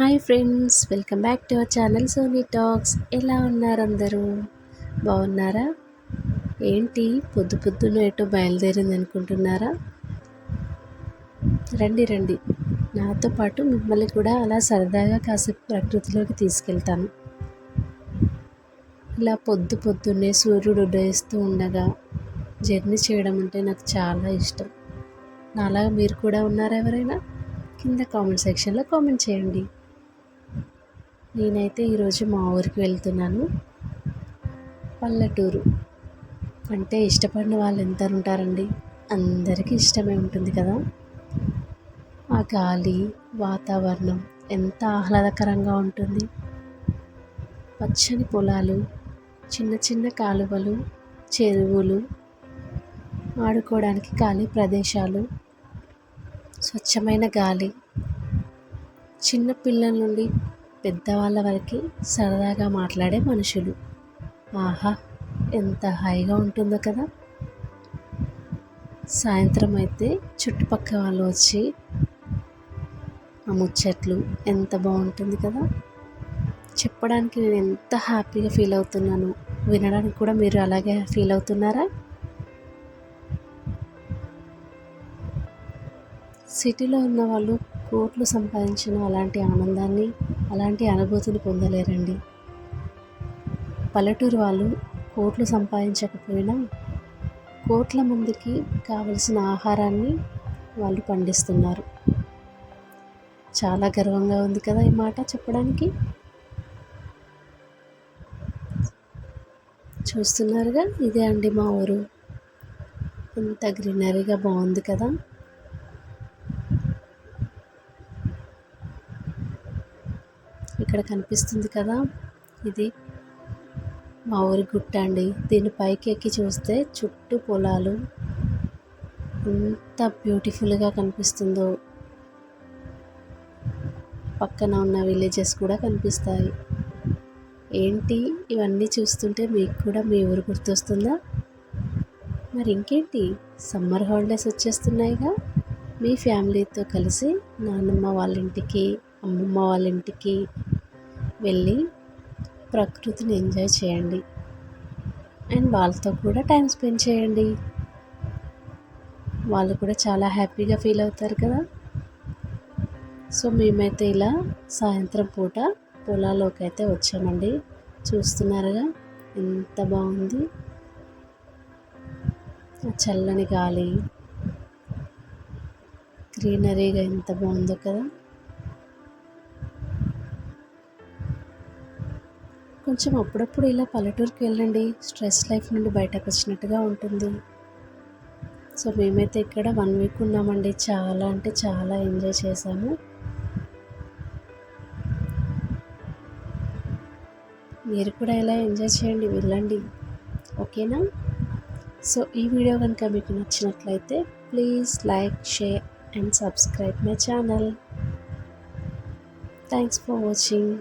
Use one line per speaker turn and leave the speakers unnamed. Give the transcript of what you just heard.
Hi friends welcome back to our channel Soni talks. ఎలా ఉన్నారు అందరూ? బాగున్నారా? ఏంటి పొద్దు పొద్దున్న ఎటో బయలుదేరింది అనుకుంటున్నారా? రండి రండి. నాతో పాటు మిమ్మల్ని కూడా అలా సరదాగా కాసేపు ప్రకృతిలోకి తీసుకెళ్తాను. ఇలా పొద్దు పొద్దున్నే సూర్యుడు ఉదయిస్తూ ఉండగా జర్నీ చేయడం అంటే నాకు చాలా ఇష్టం. నాలాగా మీరు కూడా ఉన్నారా ఎవరైనా? కింద కామెంట్ సెక్షన్లో కామెంట్ చేయండి. నేనైతే ఈరోజు మా ఊరికి వెళ్తున్నాను. పల్లెటూరు. అంటే ఇష్టపడిన వాళ్ళు ఎంత ఉంటారండి అందరికీ ఇష్టమే ఉంటుంది కదా? ఆ గాలి వాతావరణం ఎంత ఆహ్లాదకరంగా ఉంటుంది. పచ్చని పొలాలు చిన్న చిన్న కాలువలు చెరువులు ఆడుకోవడానికి ఖాళీ ప్రదేశాలు స్వచ్ఛమైన గాలి. చిన్న పిల్లల నుండి పెద్దవాళ్ళ వరకు సరదాగా మాట్లాడే మనుషులు. ఆహా ఎంత హాయిగా ఉంటుందో కదా. సాయంత్రం అయితే చుట్టుపక్కల వాళ్ళు వచ్చి ఆ ముచ్చట్లు ఎంత బాగుంటుంది కదా. చెప్పడానికి నేను ఎంత హ్యాపీగా ఫీల్ అవుతున్నాను. వినడానికి కూడా మీరు అలాగే ఫీల్ అవుతున్నారా? సిటీలో ఉన్న వాళ్ళు కోట్లు సంపాదించిన అలాంటి ఆనందాన్ని అలాంటి అనుభూతిని పొందలేరండి. పల్లెటూరు వాళ్ళు కోట్లు సంపాదించకపోయినా కోట్ల మందికి కావలసిన ఆహారాన్ని వాళ్ళు పండిస్తున్నారు. చాలా గర్వంగా ఉంది కదా ఈ మాట చెప్పడానికి? చూస్తున్నారుగా? ఇదే అండి మా ఊరు. ఇంత గ్రీనరీగా బాగుంది కదా. ఇక్కడ కనిపిస్తుంది కదా ఇది మా ఊరి గుట్ట అండి. దీని పైకి ఎక్కి చూస్తే చుట్టూ పొలాలు ఎంత బ్యూటిఫుల్గా కనిపిస్తుందో. పక్కన ఉన్న విలేజెస్ కూడా కనిపిస్తాయి. ఏంటి ఇవన్నీ చూస్తుంటే మీకు కూడా మీ ఊరు గుర్తొస్తుందా? మరి ఇంకేంటి? Summer holidays వచ్చేస్తున్నాయిగా. మీ ఫ్యామిలీతో కలిసి నాన్నమ్మ వాళ్ళ ఇంటికి అమ్మమ్మ వాళ్ళ ఇంటికి వెళ్ళి ప్రకృతిని ఎంజాయ్ చేయండి. అండ్ వాళ్ళతో కూడా టైం స్పెండ్ చేయండి. వాళ్ళు కూడా చాలా హ్యాపీగా ఫీల్ అవుతారు కదా. సో మేమైతే ఇలా సాయంత్రం పూట పొలాల్లోకి అయితే వచ్చామండి. చూస్తున్నారుగా ఎంత బాగుంది. చల్లని గాలి గ్రీనరీగా ఎంత బాగుందో కదా. కొంచెం అప్పుడప్పుడు ఇలా పల్లెటూరుకి వెళ్ళండి. స్ట్రెస్ లైఫ్ నుండి బయటకు వచ్చినట్టుగా ఉంటుంది. సో మేమైతే ఇక్కడ వన్ వీక్ ఉన్నామండి. చాలా అంటే చాలా ఎంజాయ్ చేశాము. మీరు కూడా ఎలా ఎంజాయ్ చేయండి వెళ్ళండి. ఓకేనా? సో ఈ వీడియో కనుక మీకు నచ్చినట్లయితే please like share and subscribe my channel. Thanks for watching.